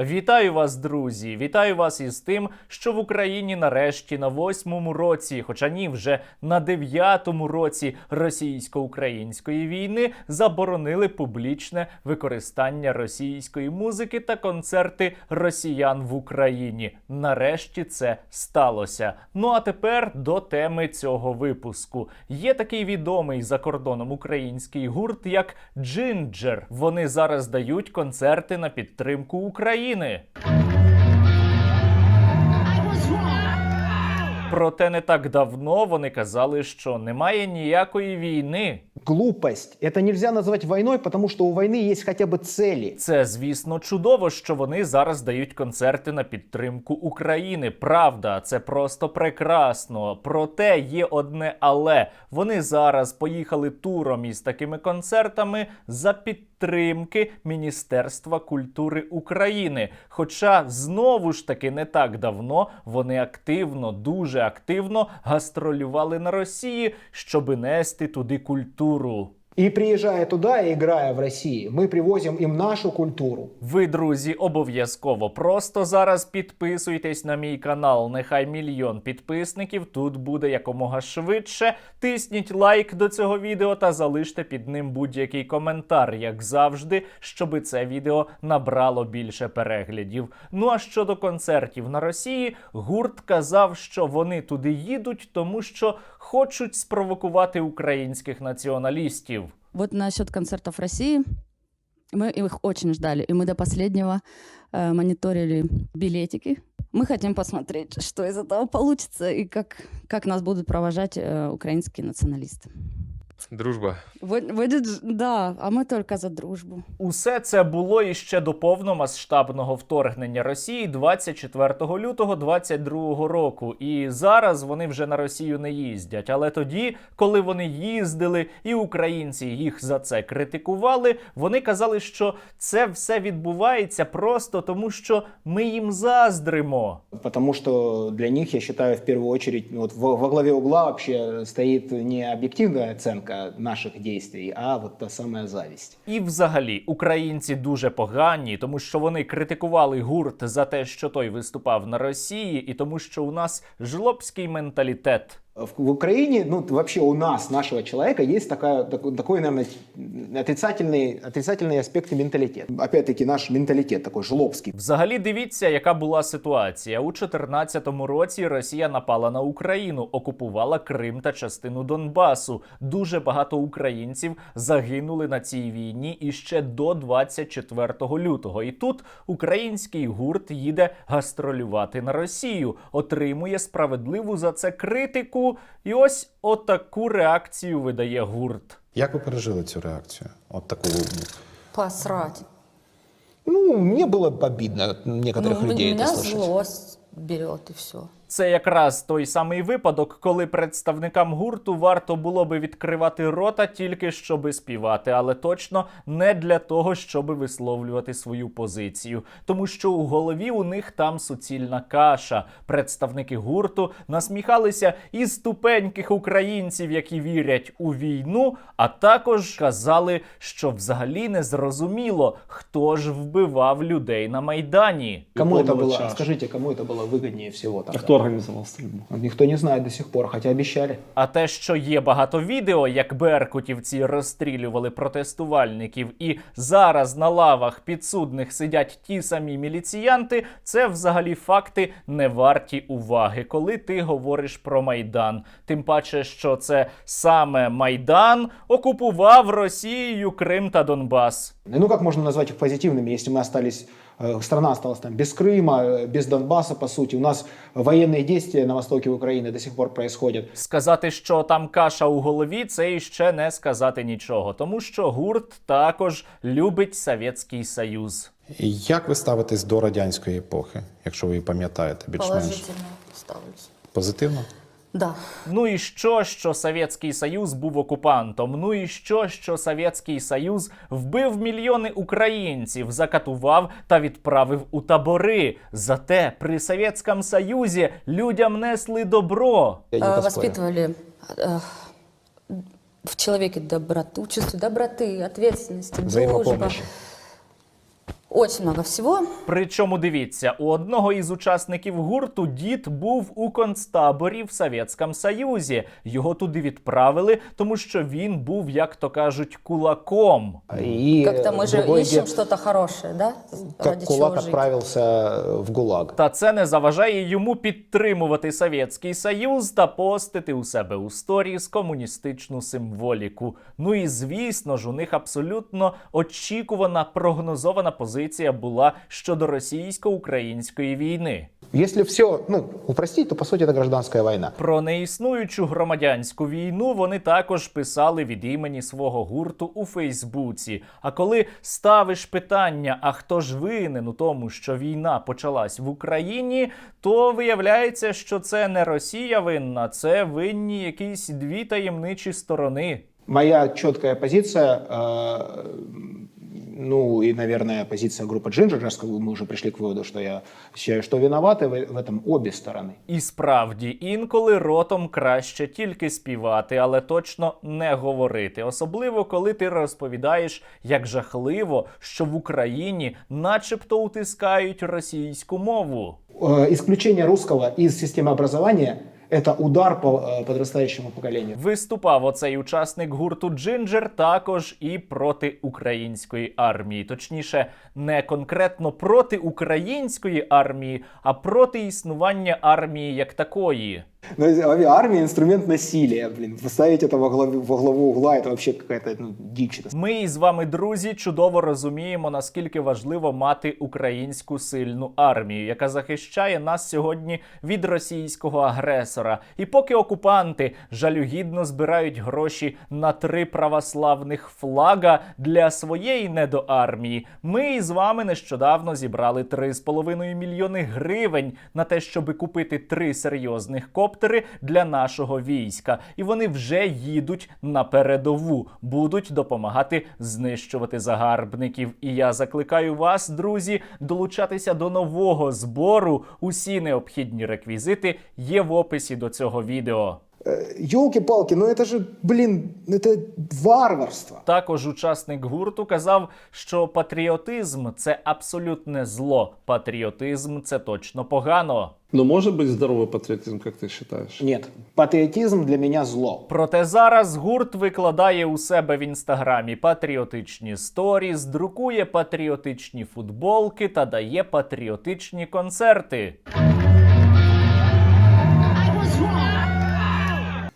Вітаю вас, друзі! Вітаю вас із тим, що в Україні нарешті на восьмому році, хоча ні, вже на дев'ятому році російсько-української війни заборонили публічне використання російської музики та концерти росіян в Україні. Нарешті це сталося. Ну а тепер до теми цього випуску. Є такий відомий за кордоном український гурт, як Джинджер. Вони зараз дають концерти на підтримку України. Проте не так давно вони казали, що немає ніякої війни. Глупость. Это нельзя назвать войной, потому что у войны есть хотя бы цели. Це, звісно, чудово, що вони зараз дають концерти на підтримку України. Правда, це просто прекрасно. Проте є одне але вони зараз поїхали туром із такими концертами за підтримки Міністерства культури України. Хоча знову ж таки не так давно вони активно, дуже активно гастролювали на Росії, щоби нести туди культуру. И приезжая туда и играя в России, мы привозим им нашу культуру. Ви, друзі, обов'язково просто зараз підписуйтесь на мій канал. Нехай мільйон підписників тут буде якомога швидше. Тисніть лайк до цього відео та залиште під ним будь-який коментар, як завжди, щоби це відео набрало більше переглядів. Ну а щодо концертів на Росії, гурт казав, що вони туди їдуть, тому що хочуть спровокувати українських націоналістів. Вот насчет концертов в России. Мы их очень ждали, и мы до последнего э, мониторили билетики. Мы хотим посмотреть, что из этого получится, и как, как нас будут провожать э, украинские националисты. Дружба. Вы- Будет, ж- да, а мы только за дружбу. Усе це було іще до повномасштабного вторгнення Росії 24 лютого 22 року. І зараз вони вже на Росію не їздять. Але тоді, коли вони їздили, і українці їх за це критикували, вони казали, що це все відбувається просто тому, що ми їм заздримо. Потому что для них, я считаю, в первую очередь, вот во, во главе угла вообще стоит не объективная оценка наших действий, а вот та сама зависть. І взагалі українці дуже погані, тому що вони критикували гурт за те, що той виступав на Росії, і тому, що у нас жлобський менталітет. В, в Украине, ну, вообще у нас, нашего человека, есть такая, такой, наверное, отрицательный, отрицательный аспект и менталитет. Опять-таки, наш менталитет такой жлобский. Взагалі, дивіться, яка була ситуація. У 2014 році Росія напала на Україну, окупувала Крим та частину Донбасу. Дуже багато українців загинули на цій війні іще до 24 лютого. І тут український гурт їде гастролювати на Росію, отримує справедливу за це критику І ось отаку реакцію видає гурт. Як ви пережили цю реакцію? От таку Посрать. Ну, мне было обидно от некоторых Ну, людей меня это слышать. злость берет и все. Це якраз той самий випадок, коли представникам гурту варто було би відкривати рота тільки щоби співати, але точно не для того, щоби висловлювати свою позицію. Тому що у голові у них там суцільна каша. Представники гурту насміхалися із тупеньких українців, які вірять у війну, а також казали, що взагалі не зрозуміло, хто ж вбивав людей на майдані. Кому это Полного было, часа. скажите, кому это было выгоднее всего А тогда? хто організував стрільбу? Никто не знает до сих пор, хотя обещали. А те, що є багато відео, як беркутівці розстрілювали протестувальників, і зараз на лавах підсудних сидять ті самі міліціянти, це взагалі факти не варті уваги, коли ти говориш про майдан. Тим паче, що це саме майдан окупував Росією Крим та Донбас. Ну, как можно назвать их позитивными, если мы остались, э, страна осталась там без Крыма, э, без Донбасса, по сути. У нас военные действия на востоке Украины до сих пор происходят. Сказати, що там каша у голові, це іще не сказати нічого, тому що гурт також любить Совєтський Союз. як ви ставитесь до радянської епохи, якщо ви її пам'ятаєте більш-менш Положительно ставлюсь. позитивно? Да. Ну і що, що Совєтський Союз був окупантом? Ну і що, що Совєтський Союз вбив мільйони українців, закатував та відправив у табори. Зате при Совєтському Союзі людям несли добро. Я не Э, поспорю. Воспитывали э, в человеке доброту, чувство доброты, ответственности, дружбы. Очень много всего. Причому дивіться, у одного із учасників гурту дід був у концтаборі в Совєтському Союзі. Його туди відправили, тому що він був, як то кажуть, кулаком. И Как-то мы же другой ищем дед, что-то хорошее, да? Как Ради кулак чего жить. отправился в ГУЛАГ. Та це не заважає йому підтримувати Совєтський Союз та постити у себе у сторіс комуністичну символіку. Ну і звісно ж, у них абсолютно очікувана прогнозована позиція була щодо російсько-української війни. Если все, ну, упростить, то по сути это гражданская война. Про неіснуючу громадянську війну вони також писали від імені свого гурту у Фейсбуці. А коли ставиш питання, а хто ж винен у тому, що війна почалась в Україні, то виявляється, що це не Росія винна, це винні якісь дві таємничі сторони. Моя четкая позиция, э, ну и, наверное, позиция группы Ginger, раз мы уже пришли к выводу, что я считаю, что виноваты в в этом обе стороны. І справді, інколи ротом краще тільки співати, але точно не говорити. Особливо коли ти розповідаєш, як жахливо, що в Україні начебто утискають російську мову. Э, Исключение русского из системы образования – это удар по э, подрастающему поколению. Виступав оцей учасник гурту Джинджер також і проти української армії. Точніше, не конкретно проти української армії, а проти існування армії як такої. Но армия – инструмент насилия, блин. Поставить это во главу, во главу угла – это вообще какая-то ну, дичь. Ми із вами, друзі, чудово розуміємо, наскільки важливо мати українську сильну армію, яка захищає нас сьогодні від російського агресора. І поки окупанти жалюгідно збирають гроші на три православних флага для своєї недоармії, ми із вами нещодавно зібрали 3,5 мільйони гривень на те, щоб купити три серйозних коптери для нашого війська. І вони вже їдуть на передову, будуть допомагати знищувати загарбників. І я закликаю вас, друзі, долучатися до нового збору. Усі необхідні реквізити є в описі до цього відео. Елки-палки, ну это же, блин, это варварство. Також учасник гурту казав, що патріотизм це абсолютне зло. Патріотизм це точно погано. Но может быть здоровый патриотизм, как ты считаешь? Нет, патриотизм для меня зло. Проте зараз гурт викладає у себе в інстаграмі патріотичні сторіс, друкує патріотичні футболки та дає патріотичні концерти.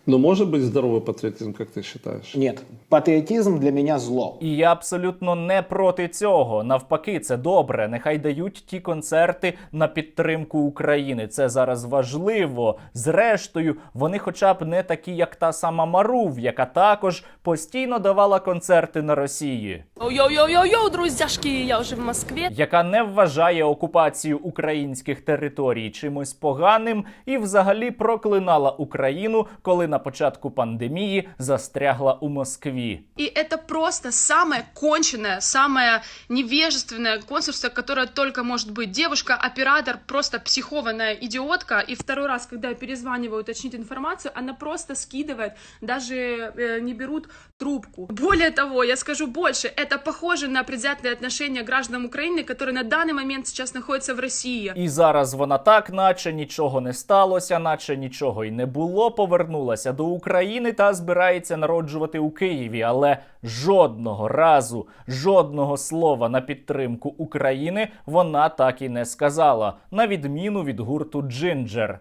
Но может быть здоровый патриотизм, как ты считаешь? Нет, патриотизм для меня зло. І я абсолютно не проти цього. Навпаки, це добре. Нехай дають ті концерти на підтримку України. Це зараз важливо. Зрештою, вони, хоча б не такі, як та сама Марув, яка також постійно давала концерти на Росії. Йоу-йоу-йоу-йоу, друзьяшки, я уже в Москве. яка не вважає окупацію українських територій чимось поганим і взагалі проклинала Україну, коли на початку пандемії застрягла у Москві. И это просто самое конченное, самое невежественное консульство, которое только может быть. Девушка-оператор, просто психованная идиотка. И второй раз, когда я перезваниваю уточнить информацию, она просто скидывает, даже э, не берут трубку. Более того, я скажу больше, это похоже на предвзятые отношения граждан Украины, которые на данный момент сейчас находятся в России. І зараз вона так, наче нічого не сталося, наче нічого й не було. Повернулася до України та збирається народжувати у Києві, але жодного разу, жодного слова на підтримку України вона так і не сказала, на відміну від гурту Джинджер.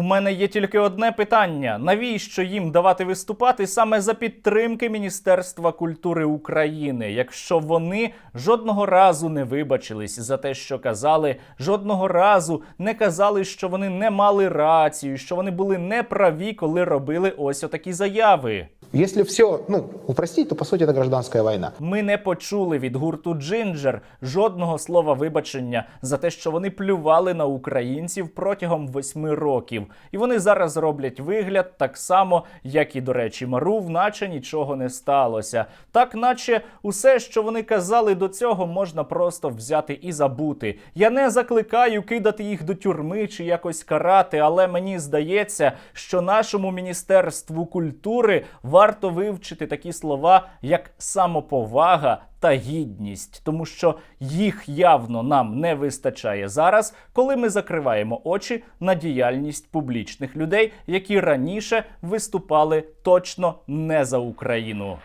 У мене є тільки одне питання: навіщо їм давати виступати саме за підтримки Міністерства культури України, якщо вони жодного разу не вибачились за те, що казали, жодного разу не казали, що вони не мали рацію, що вони були неправі, коли робили ось отакі заяви. Если все, ну, упростить, то по сути это гражданская война. Ми не почули від гурту Джинджер жодного слова вибачення за те, що вони плювали на українців протягом восьми років. І вони зараз роблять вигляд так само, як і, до речі, Марув, наче нічого не сталося. Так, наче усе, що вони казали до цього, можна просто взяти і забути. Я не закликаю кидати їх до тюрми чи якось карати, але мені здається, що нашому міністерству культури варто вивчити такі слова, як самоповага та гідність, тому що їх явно нам не вистачає зараз, коли ми закриваємо очі на діяльність публічних людей, які раніше виступали точно не за Україну.